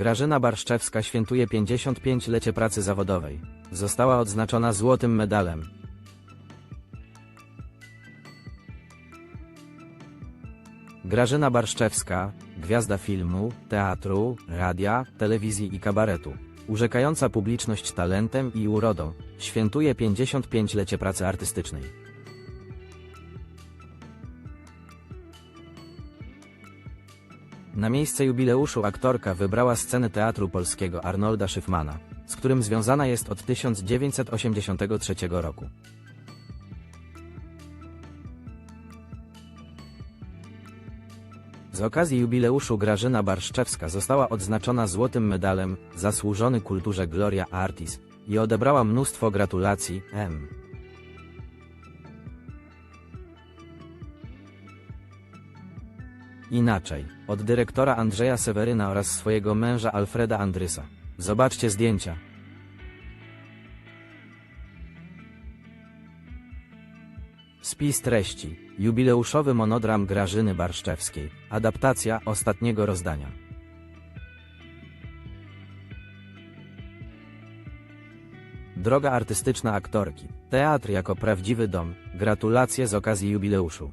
Grażyna Barszczewska świętuje 55-lecie pracy zawodowej. Została odznaczona złotym medalem. Grażyna Barszczewska, gwiazda filmu, teatru, radia, telewizji i kabaretu. Urzekająca publiczność talentem i urodą, świętuje 55-lecie pracy artystycznej. Na miejsce jubileuszu aktorka wybrała scenę Teatru Polskiego Arnolda Szyfmana, z którym związana jest od 1983 roku. Z okazji jubileuszu Grażyna Barszczewska została odznaczona złotym medalem Zasłużony kulturze Gloria Artis i odebrała mnóstwo gratulacji M. Inaczej, od dyrektora Andrzeja Seweryna oraz swojego męża Alfreda Andrysa. Zobaczcie zdjęcia. Spis treści. Jubileuszowy monodram Grażyny Barszczewskiej. Adaptacja ostatniego rozdania. Droga artystyczna aktorki. Teatr jako prawdziwy dom. Gratulacje z okazji jubileuszu.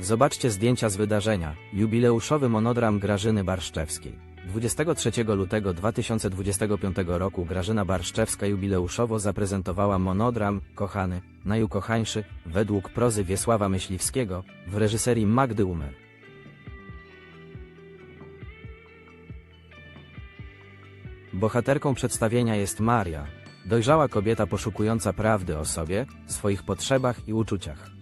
Zobaczcie zdjęcia z wydarzenia. Jubileuszowy monodram Grażyny Barszczewskiej. 23 lutego 2025 roku Grażyna Barszczewska jubileuszowo zaprezentowała monodram Kochany, najukochańszy, według prozy Wiesława Myśliwskiego, w reżyserii Magdy Umer. Bohaterką przedstawienia jest Maria, dojrzała kobieta poszukująca prawdy o sobie, swoich potrzebach i uczuciach.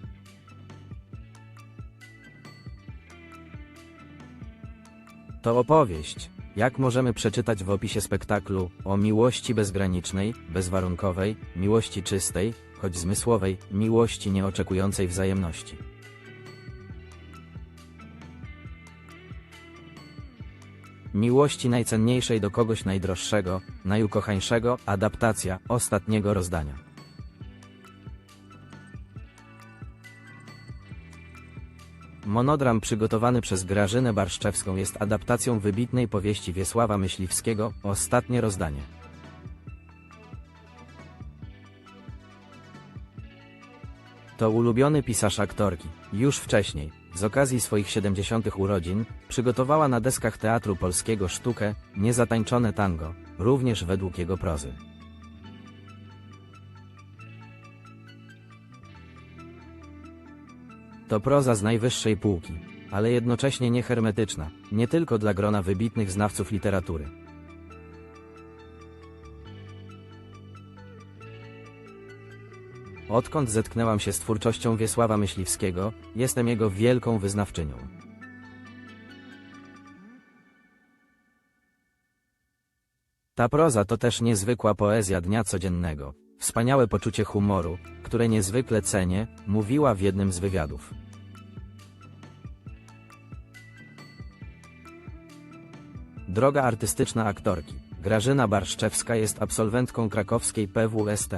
To opowieść, jak możemy przeczytać w opisie spektaklu, o miłości bezgranicznej, bezwarunkowej, miłości czystej, choć zmysłowej, miłości nieoczekującej wzajemności. Miłości najcenniejszej do kogoś najdroższego, najukochańszego, adaptacja ostatniego rozdania. Monodram przygotowany przez Grażynę Barszczewską jest adaptacją wybitnej powieści Wiesława Myśliwskiego Ostatnie rozdanie. To ulubiony pisarz aktorki. Już wcześniej, z okazji swoich 70. urodzin, przygotowała na deskach Teatru Polskiego sztukę Niezatańczone tango, również według jego prozy. To proza z najwyższej półki, ale jednocześnie niehermetyczna, nie tylko dla grona wybitnych znawców literatury. Odkąd zetknęłam się z twórczością Wiesława Myśliwskiego, jestem jego wielką wyznawczynią. Ta proza to też niezwykła poezja dnia codziennego, wspaniałe poczucie humoru, które niezwykle cenię, mówiła w jednym z wywiadów. Droga artystyczna aktorki. Grażyna Barszczewska jest absolwentką krakowskiej PWST.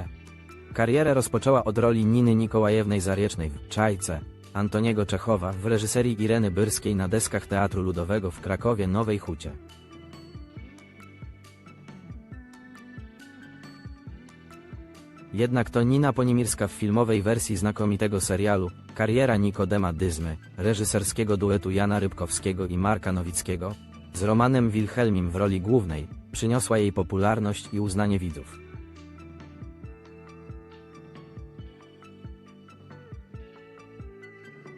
Karierę rozpoczęła od roli Niny Nikołajewnej Zariecznej w Czajce, Antoniego Czechowa w reżyserii Ireny Byrskiej na deskach Teatru Ludowego w Krakowie Nowej Hucie. Jednak to Nina Ponimirska w filmowej wersji znakomitego serialu Kariera Nikodema Dyzmy, reżyserskiego duetu Jana Rybkowskiego i Marka Nowickiego, z Romanem Wilhelmim w roli głównej, przyniosła jej popularność i uznanie widzów.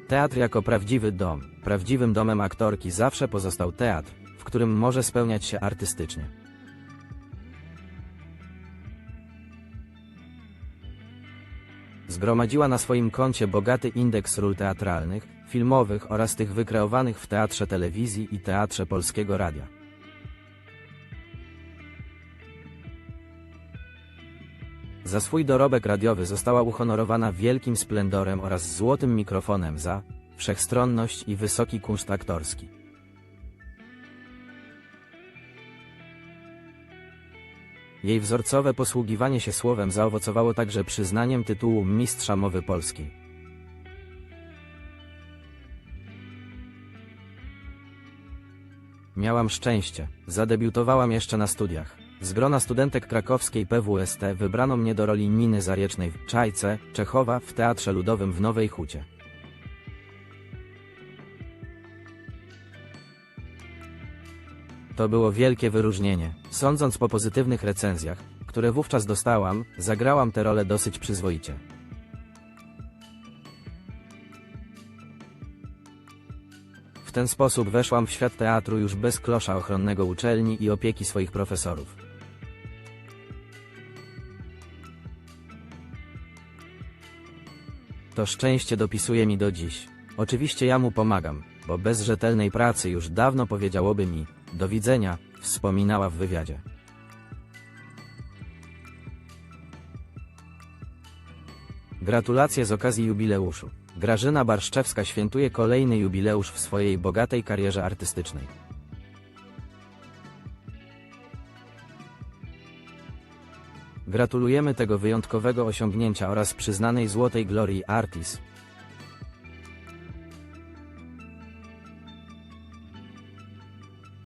Teatr jako prawdziwy dom, prawdziwym domem aktorki zawsze pozostał teatr, w którym może spełniać się artystycznie. Zgromadziła na swoim koncie bogaty indeks ról teatralnych, filmowych oraz tych wykreowanych w Teatrze Telewizji i Teatrze Polskiego Radia. Za swój dorobek radiowy została uhonorowana wielkim splendorem oraz złotym mikrofonem za wszechstronność i wysoki kunszt aktorski. Jej wzorcowe posługiwanie się słowem zaowocowało także przyznaniem tytułu Mistrza Mowy Polskiej. Miałam szczęście. Zadebiutowałam jeszcze na studiach. Z grona studentek krakowskiej PWST wybrano mnie do roli Niny Zariecznej w Czajce, Czechowa w Teatrze Ludowym w Nowej Hucie. To było wielkie wyróżnienie. Sądząc po pozytywnych recenzjach, które wówczas dostałam, zagrałam tę rolę dosyć przyzwoicie. W ten sposób weszłam w świat teatru już bez klosza ochronnego uczelni i opieki swoich profesorów. To szczęście dopisuje mi do dziś. Oczywiście ja mu pomagam, bo bez rzetelnej pracy już dawno powiedziałoby mi do widzenia, wspominała w wywiadzie. Gratulacje z okazji jubileuszu. Grażyna Barszczewska świętuje kolejny jubileusz w swojej bogatej karierze artystycznej. Gratulujemy tego wyjątkowego osiągnięcia oraz przyznanej Złotej Glorii Artis,